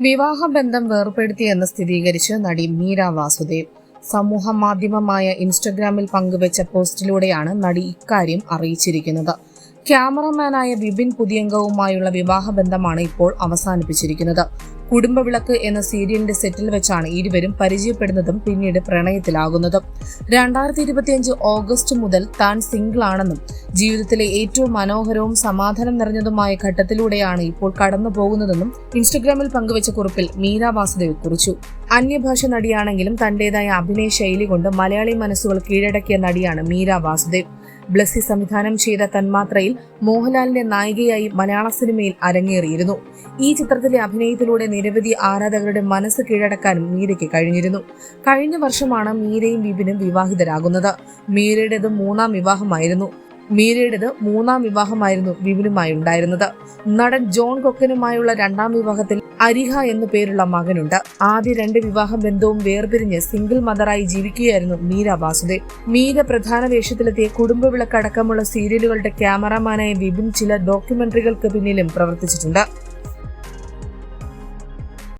വിവാഹബന്ധം വേർപ്പെടുത്തിയെന്ന് സ്ഥിരീകരിച്ച് നടി മീര വാസുദേവ്. സമൂഹ മാധ്യമമായ ഇൻസ്റ്റഗ്രാമിൽ പങ്കുവച്ച പോസ്റ്റിലൂടെയാണ് നടി ഇക്കാര്യം അറിയിച്ചിരിക്കുന്നത്. ക്യാമറമാനായ വിപിൻ പുതിയംഗവുമായുള്ള വിവാഹബന്ധമാണ് ഇപ്പോൾ അവസാനിപ്പിച്ചിരിക്കുന്നത്. കുടുംബവിളക്ക് എന്ന സീരിയലിന്റെ സെറ്റിൽ വെച്ചാണ് ഇരുവരും പരിചയപ്പെടുന്നതും പിന്നീട് പ്രണയത്തിലാകുന്നതും. രണ്ടായിരത്തി ഇരുപത്തിയഞ്ച് ഓഗസ്റ്റ് മുതൽ താൻ സിംഗിൾ ആണെന്നും ജീവിതത്തിലെ ഏറ്റവും മനോഹരവും സമാധാനം നിറഞ്ഞതുമായ ഘട്ടത്തിലൂടെയാണ് ഇപ്പോൾ കടന്നു പോകുന്നതെന്നും ഇൻസ്റ്റഗ്രാമിൽ പങ്കുവച്ച കുറിപ്പിൽ മീര വാസുദേവ് കുറിച്ചു. അന്യഭാഷ നടിയാണെങ്കിലും തന്റേതായ അഭിനയ ശൈലി കൊണ്ട് മലയാളി മനസ്സുകൾ കീഴടക്കിയ നടിയാണ് മീര വാസുദേവ്. ബ്ലസ്സി സംവിധാനം ചെയ്ത തന്മാത്രയിൽ മോഹൻലാലിന്റെ നായികയായി മലയാള സിനിമയിൽ അരങ്ങേറിയിരുന്നു. ഈ ചിത്രത്തിലെ അഭിനയത്തിലൂടെ നിരവധി ആരാധകരുടെ മനസ്സ് കീഴടക്കാനും മീരയ്ക്ക് കഴിഞ്ഞിരുന്നു. കഴിഞ്ഞ വർഷമാണ് മീരയും വിപിനും വിവാഹിതരാകുന്നത്. മീരയുടേത് മൂന്നാം വിവാഹമായിരുന്നു. മീരയുടേത് മൂന്നാം വിവാഹമായിരുന്നു വിപിനുമായി ഉണ്ടായിരുന്നത്. നടൻ ജോൺ കൊക്കനുമായുള്ള രണ്ടാം വിവാഹത്തിൽ അരിഹ എന്നു പേരുള്ള മകനുണ്ട്. ആദ്യ രണ്ട് വിവാഹ ബന്ധവും വേർപിരിഞ്ഞ് സിംഗിൾ മദറായി ജീവിക്കുകയായിരുന്നു മീര വാസുദേവ്. മീര പ്രധാന വേഷത്തിലെത്തിയ കുടുംബവിളക്കടക്കമുള്ള സീരിയലുകളുടെ ക്യാമറാമാനായ വിപിൻ ചില ഡോക്യുമെന്ററികൾക്ക് പിന്നിലും പ്രവർത്തിച്ചിട്ടുണ്ട്.